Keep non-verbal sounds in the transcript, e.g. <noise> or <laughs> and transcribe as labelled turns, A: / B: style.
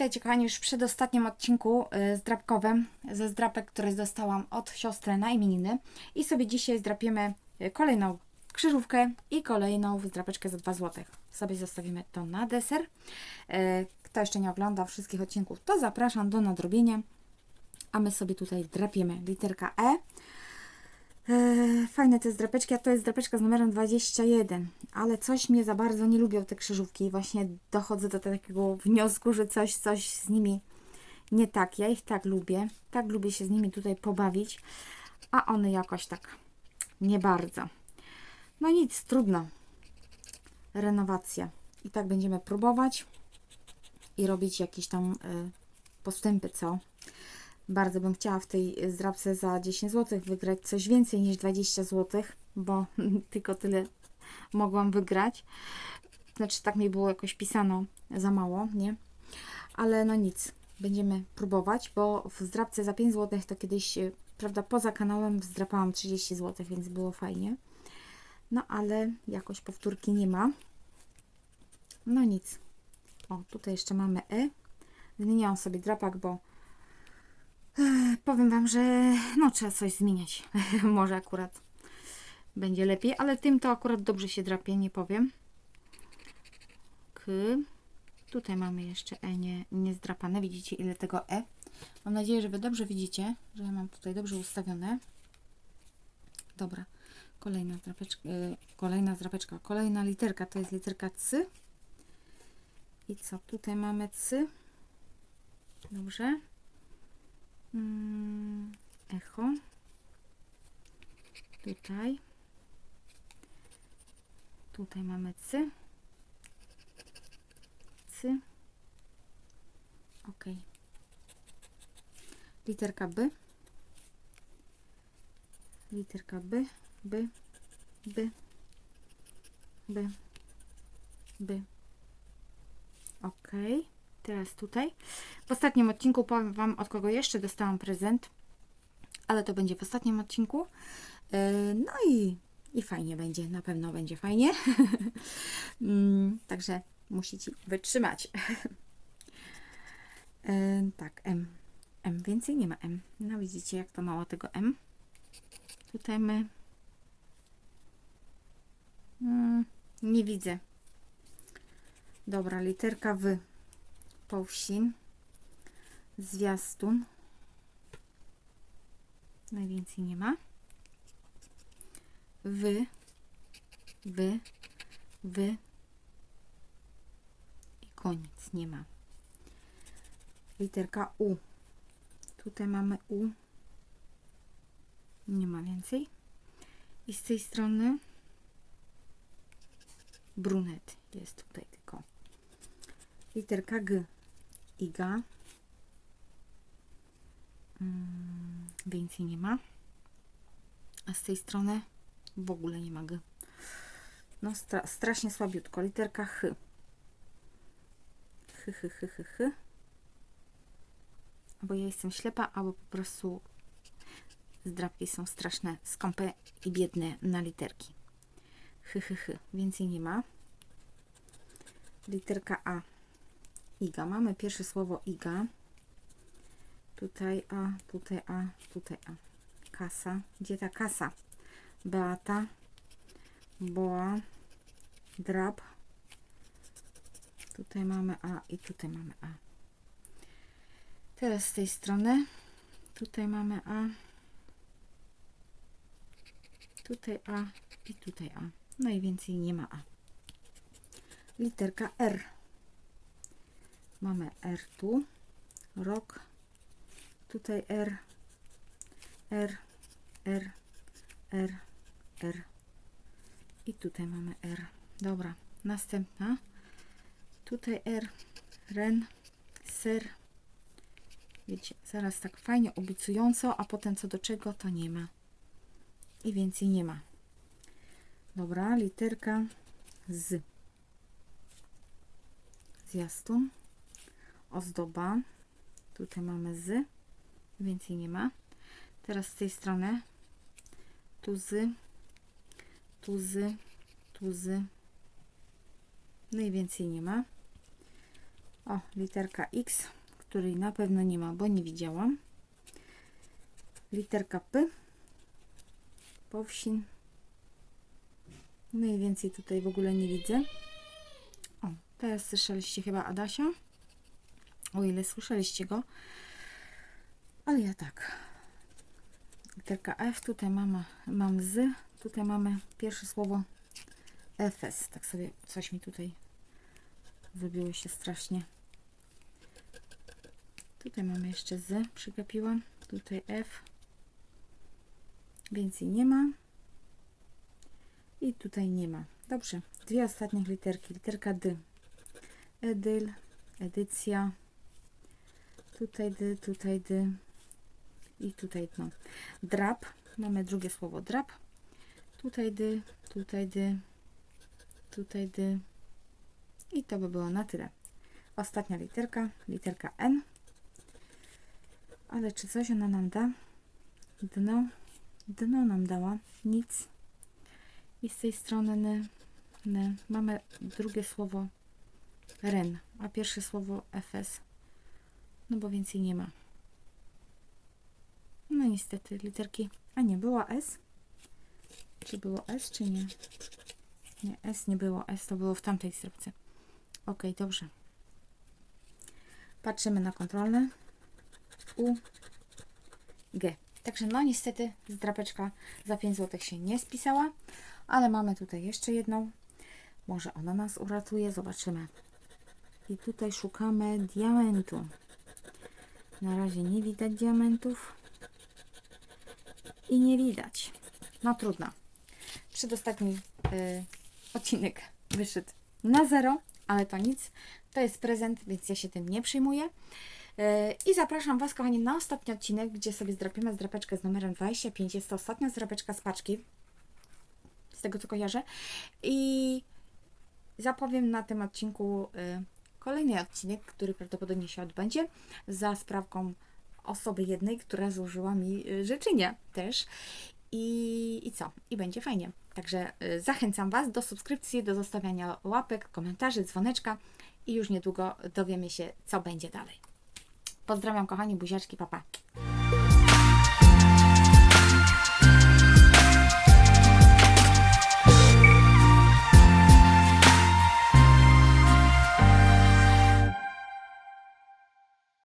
A: Witajcie kochani już w przedostatnim odcinku y, zdrapkowym ze zdrapek, które dostałam od siostry na imieniny. I sobie dzisiaj zdrapiemy y, kolejną krzyżówkę i kolejną zdrapeczkę za 2 zł. Sobie zostawimy to na deser. Y, Kto jeszcze nie oglądał wszystkich odcinków, to zapraszam do nadrobienia. A my sobie tutaj drapiemy literka E. E, Fajne te zdrapeczki, a to jest zdrapeczka z numerem 21, ale coś mnie za bardzo nie lubią te krzyżówki i właśnie dochodzę do takiego wniosku, że coś, coś z nimi nie tak. Ja ich tak lubię, tak lubię się z nimi tutaj pobawić, a one jakoś tak nie bardzo. No nic, trudno. Renowacja. I tak będziemy próbować i robić jakieś tam y, postępy, co? Bardzo bym chciała w tej zdrabce za 10 zł wygrać coś więcej niż 20 zł, bo <laughs> tylko tyle mogłam wygrać. Znaczy, tak mi było jakoś pisano za mało, nie? Ale no nic, będziemy próbować, bo w zdrabce za 5 zł to kiedyś, e, prawda, poza kanałem zdrapałam 30 zł, więc było fajnie. No ale jakoś powtórki nie ma. No nic. O, tutaj jeszcze mamy E. Zmieniałam sobie drapak, bo Powiem Wam, że no trzeba coś zmieniać. <laughs> Może akurat będzie lepiej, ale tym to akurat dobrze się drapie, nie powiem. K. Tutaj mamy jeszcze E nie, nie zdrapane. Widzicie ile tego E? Mam nadzieję, że Wy dobrze widzicie, że ja mam tutaj dobrze ustawione. Dobra. Kolejna zdrapeczka, y, kolejna zdrapeczka, kolejna literka to jest literka C. I co? Tutaj mamy C. Dobrze. Mm, echo. Tutaj. Tutaj mamy cy. Cy. Ok. Literka B. Literka B. B. B. B. B. Ok. Teraz tutaj. W ostatnim odcinku powiem Wam, od kogo jeszcze dostałam prezent, ale to będzie w ostatnim odcinku. Yy, No i, i fajnie będzie, na pewno będzie fajnie. <laughs> Mm, Także musicie wytrzymać. Yy, <laughs> Tak, M. M, więcej nie ma M. No widzicie, jak to mało tego M. Tutaj my... Mm, Nie widzę. Dobra, literka W powsin, zwiastun. Najwięcej nie ma. Wy, wy, wy i koniec. Nie ma. Literka U. Tutaj mamy U. Nie ma więcej. I z tej strony brunet jest tutaj tylko. Literka G. Iga. Więcej nie ma. A z tej strony w ogóle nie ma. No stra strasznie słabiutko. Literka H. H, H, H, H, H. Albo ja jestem ślepa, albo po prostu zdrapki są straszne, skąpe i biedne na literki. H, H, H. Więcej nie ma. Literka A. Iga. Mamy pierwsze słowo Iga. Tutaj A, tutaj A, tutaj A. Kasa. Gdzie ta kasa? Beata. Boa. Drab. Tutaj mamy A i tutaj mamy A. Teraz z tej strony. Tutaj mamy A. Tutaj A i tutaj A. No i więcej nie ma A. Literka R. Mamy R tu, rok, tutaj R, R, R, R, R i tutaj mamy R. Dobra, następna. Tutaj R, ren, ser. Wiecie, zaraz tak fajnie obiecująco, a potem co do czego to nie ma. I więcej nie ma. Dobra, literka z. Zwiastun ozdoba. Tutaj mamy z, więcej nie ma. Teraz z tej strony tu z, tu z, tu z. No i więcej nie ma. O, literka X, której na pewno nie ma, bo nie widziałam. Literka P. Powsin. No i więcej tutaj w ogóle nie widzę. O, teraz słyszeliście chyba Adasia. O ile słyszeliście go. Ale ja tak. Literka F, tutaj mama, mam z, tutaj mamy pierwsze słowo FS. Tak sobie coś mi tutaj zrobiło się strasznie. Tutaj mamy jeszcze z, przygapiłam. Tutaj F. Więcej nie ma. I tutaj nie ma. Dobrze. Dwie ostatnie literki. Literka D. Edyl, edycja. Tutaj D, tutaj D. I tutaj dno. Drap. Mamy drugie słowo drap. Tutaj D, tutaj D. Tutaj D. I to by było na tyle. Ostatnia literka. Literka N. Ale czy coś ona nam da? Dno. Dno nam dała. Nic. I z tej strony n, n, mamy drugie słowo ren, a pierwsze słowo fs. No bo więcej nie ma. Niestety literki. A nie, była s? Czy było s, czy nie? Nie, s nie było. S to było w tamtej strefce. Ok, dobrze. Patrzymy na kontrolne. U, G. Także no niestety zdrapeczka za 5 zł się nie spisała, ale mamy tutaj jeszcze jedną. Może ona nas uratuje, zobaczymy. I tutaj szukamy diamentu. Na razie nie widać diamentów. I nie widać. No trudno. Przedostatni y, odcinek wyszedł na zero, ale to nic. To jest prezent, więc ja się tym nie przyjmuję. Yy, I zapraszam Was, kochani, na ostatni odcinek, gdzie sobie zdrapiemy zdrapeczkę z numerem 25. Jest to ostatnia zdrapeczka z paczki, z tego co kojarzę. I zapowiem na tym odcinku yy, kolejny odcinek, który prawdopodobnie się odbędzie za sprawką osoby jednej, która złożyła mi yy, życzenia też. I, I co? I będzie fajnie. Także y, zachęcam Was do subskrypcji, do zostawiania łapek, komentarzy, dzwoneczka i już niedługo dowiemy się, co będzie dalej. Pozdrawiam kochani, buziaczki, papa. Pa.